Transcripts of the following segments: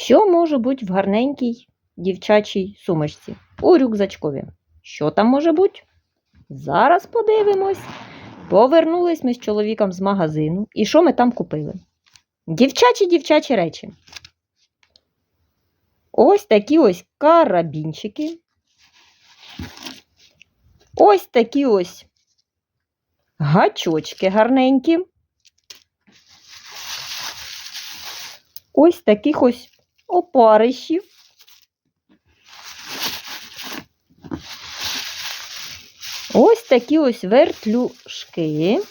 Що може бути в гарненькій дівчачій сумочці у рюкзачкові? Що там може бути? Зараз подивимось. Повернулись ми з чоловіком з магазину. І що ми там купили? Дівчачі дівчачі речі. Ось такі ось карабінчики. Ось такі ось гачочки гарненькі. Ось таких ось опарищів. Ось такі ось вертлюжки.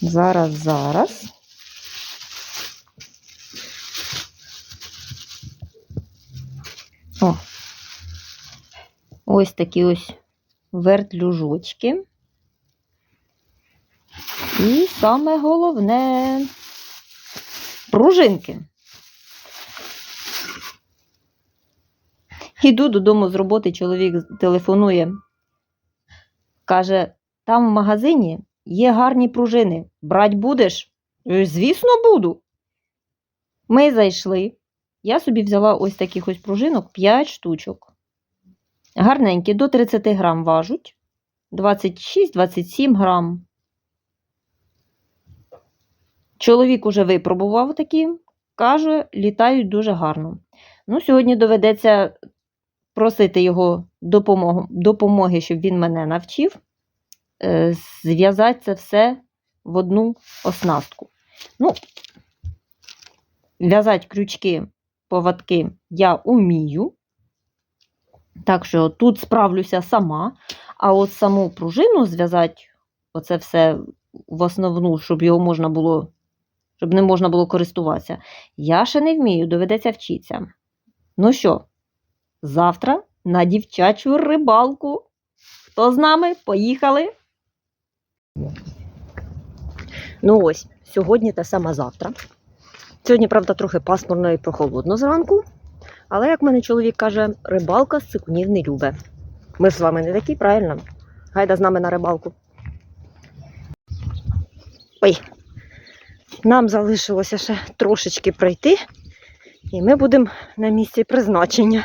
Зараз, зараз. О. Ось такі ось вертлюжочки. І саме головне пружинки. Іду додому з роботи, чоловік телефонує. Каже, там в магазині є гарні пружини. Брать будеш? «Е, Звісно, буду. Ми зайшли. Я собі взяла ось таких ось пружинок 5 штучок. Гарненькі, до 30 грам важуть. 26-27 грам. Чоловік уже випробував такі, каже, літають дуже гарно. Ну, сьогодні доведеться просити його допомоги, щоб він мене навчив е, зв'язати це все в одну оснастку. Ну, в'язати крючки, поводки я умію. Так що тут справлюся сама. А от саму пружину зв'язати, оце все в основну, щоб його можна було, щоб не можна було користуватися. Я ще не вмію, доведеться вчитися. Ну що, завтра на дівчачу рибалку. Хто з нами? Поїхали. Ну ось, сьогодні та сама завтра. Сьогодні, правда, трохи пасмурно і прохолодно зранку. Але, як мене чоловік каже, рибалка з цикунів не любе. Ми ж з вами не такі, правильно? Гайда з нами на рибалку. Ой, нам залишилося ще трошечки пройти, і ми будемо на місці призначення.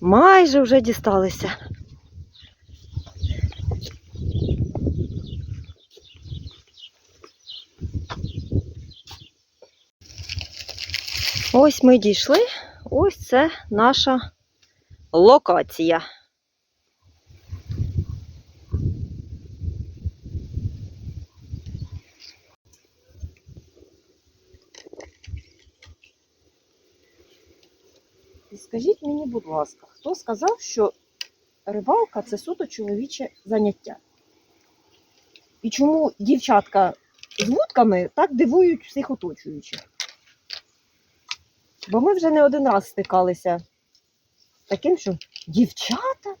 Майже вже дісталися. Ось ми дійшли. Ось це наша локація. Скажіть мені, будь ласка, хто сказав, що рибалка це суто чоловіче заняття? І чому дівчатка з вудками так дивують всіх оточуючих? Бо ми вже не один раз стикалися з таким, що дівчата,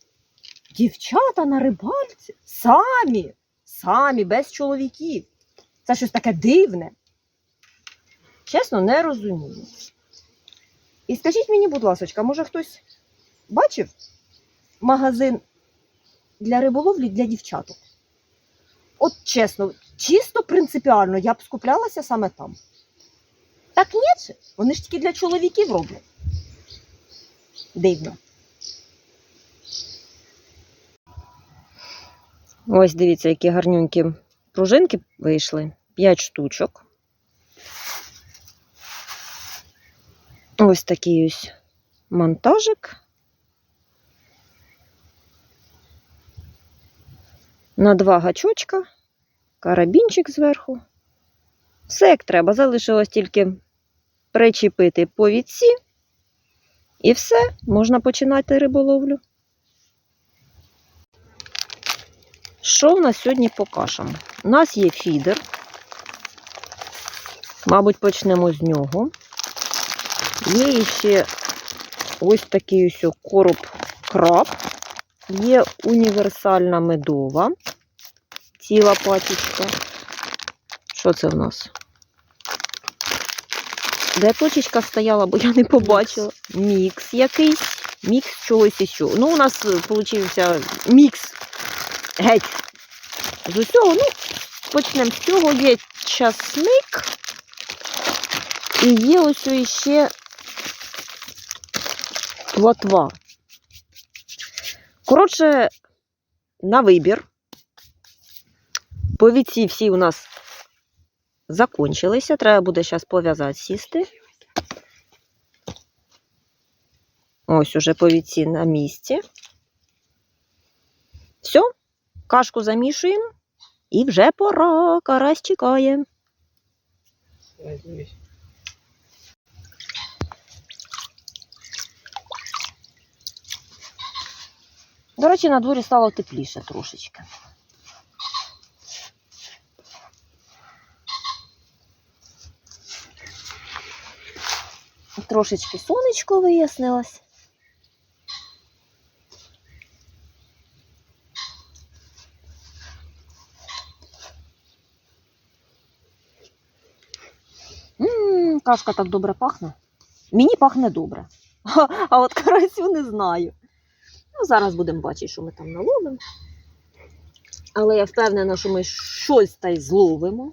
дівчата на рибальці самі, самі, без чоловіків. Це щось таке дивне. Чесно, не розумію. І скажіть мені, будь ласка, може хтось бачив магазин для риболовлі для дівчаток? От чесно, чисто принципіально, я б скуплялася саме там. Так ні, вони ж тільки для чоловіків роблять. Дивно. Ось дивіться, які гарнюнькі пружинки вийшли. 5 штучок. Ось такий ось монтажик. На два гачочка, карабінчик зверху. Все як треба. Залишилось тільки причепити повідці. І все, можна починати риболовлю. Що в нас сьогодні по кашам? У нас є фідер. Мабуть, почнемо з нього. Є ще ось такий ось короб краб. Є універсальна медова. Ціла пачечка. Що це в нас? Де точечка стояла, бо я не побачила. Мікс якийсь. Мікс чогось іще. Ну, у нас вийшов мікс геть з усього. Ну, почнемо з цього. Є часник. І є ось іще плотва. Коротше, на вибір. Повіці всі у нас закончилися. Треба буде зараз пов'язати сісти. Ось уже повіці на місці. Все, кашку замішуємо. І вже пора. Карась чекає. До речі, на дворі стало тепліше трошечки. Трошечки сонечко вияснилось. Кашка так добре пахне. Мені пахне добре. А, а от карасю не знаю. Ну, зараз будемо бачити, що ми там наловимо. Але я впевнена, що ми щось та й зловимо.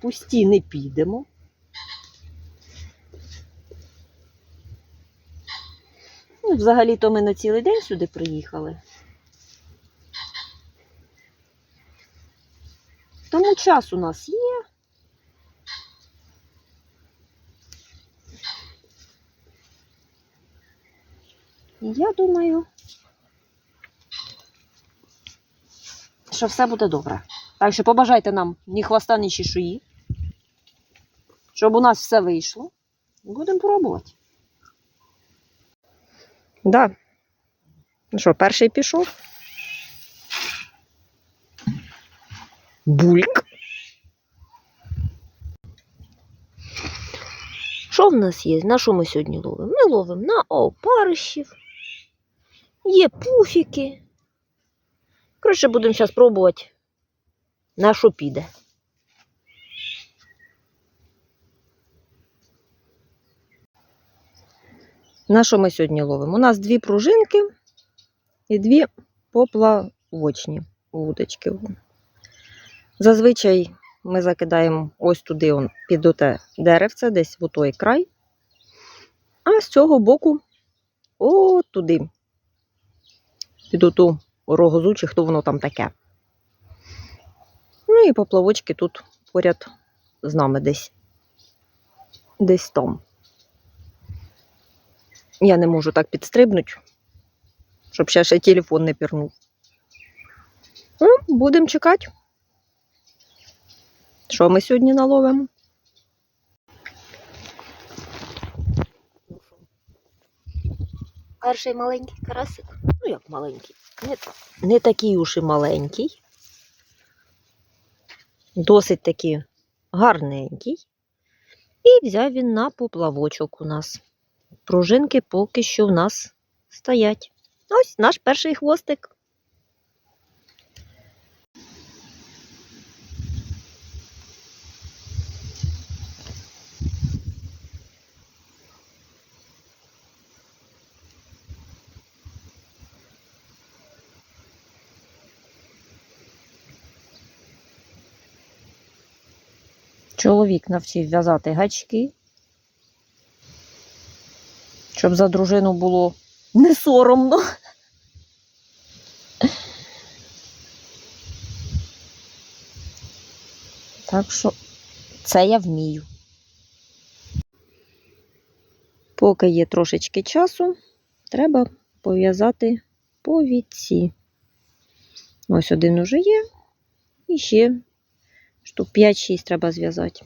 Пусті не підемо. Ну, взагалі-то ми на цілий день сюди приїхали. Тому час у нас є. Я думаю, що все буде добре. Так що побажайте нам ні хвоста, ні чешуї, щоб у нас все вийшло. Будемо пробувати. Да. Ну що, перший пішов? Бульк. Що в нас є? На що ми сьогодні ловимо? Ми ловимо на опарищів. Є пуфіки. Коротше, будемо зараз пробувати, на що піде. На що ми сьогодні ловимо? У нас дві пружинки і дві поплавочні вудочки. Зазвичай ми закидаємо ось туди он, під оте деревце, десь в той край. А з цього боку от туди. Під оту рогозу, чи хто воно там таке. Ну і поплавочки тут поряд з нами десь. Десь там. Я не можу так підстрибнути, щоб ще ще телефон не пірнув. Ну, будемо чекати. Що ми сьогодні наловимо? Перший маленький карасик. Ну, як маленький. Не, не такий уж і маленький. Досить таки гарненький. І взяв він на поплавочок у нас. Пружинки поки що в нас стоять. Ось наш перший хвостик. Чоловік навчив в'язати гачки, щоб за дружину було не соромно. Так що це я вмію. Поки є трошечки часу, треба пов'язати повідці. Ось один уже є. І ще штук 5-6 треба зв'язати,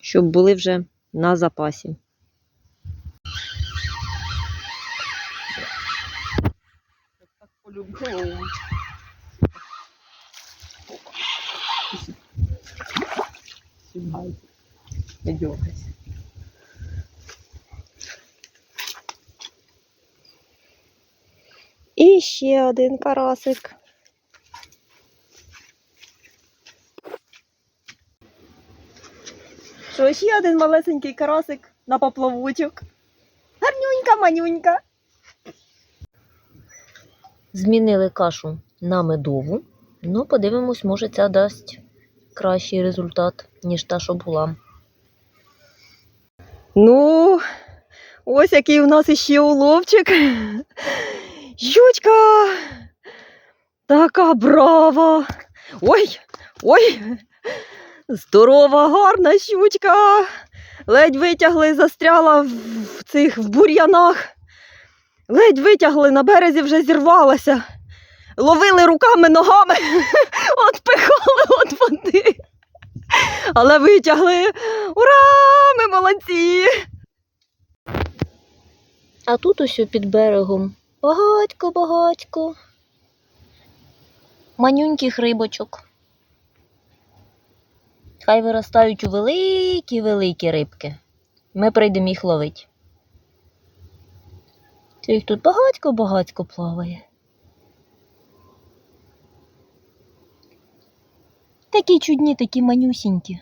щоб були вже на запасі. І ще один карасик. Що, ще один малесенький карасик на поплавочок. Гарнюнька, манюнька. Змінили кашу на медову. Ну, подивимось, може, ця дасть кращий результат, ніж та, що була. Ну, ось який у нас іще уловчик. Щучка! Така брава! Ой, ой! Здорова, гарна щучка! Ледь витягли, застряла в, цих в бур'янах. Ледь витягли, на березі вже зірвалася. Ловили руками, ногами, отпихали від води. Але витягли. Ура! Ми молодці! А тут ось під берегом багатько, багатько. Манюньких рибочок. Хай виростають у великі-великі рибки. Ми прийдемо їх ловити. Це їх тут багатько-багатько плаває. Такі чудні, такі манюсінькі.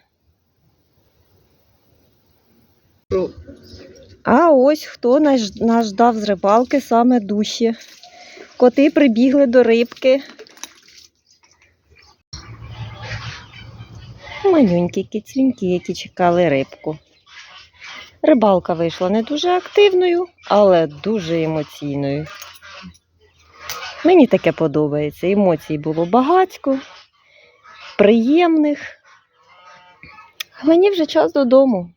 А ось хто нас ждав з рибалки саме душі. Коти прибігли до рибки. Манюнькі кицюньки, які чекали рибку. Рибалка вийшла не дуже активною, але дуже емоційною. Мені таке подобається. Емоцій було багатько, приємних. Мені вже час додому.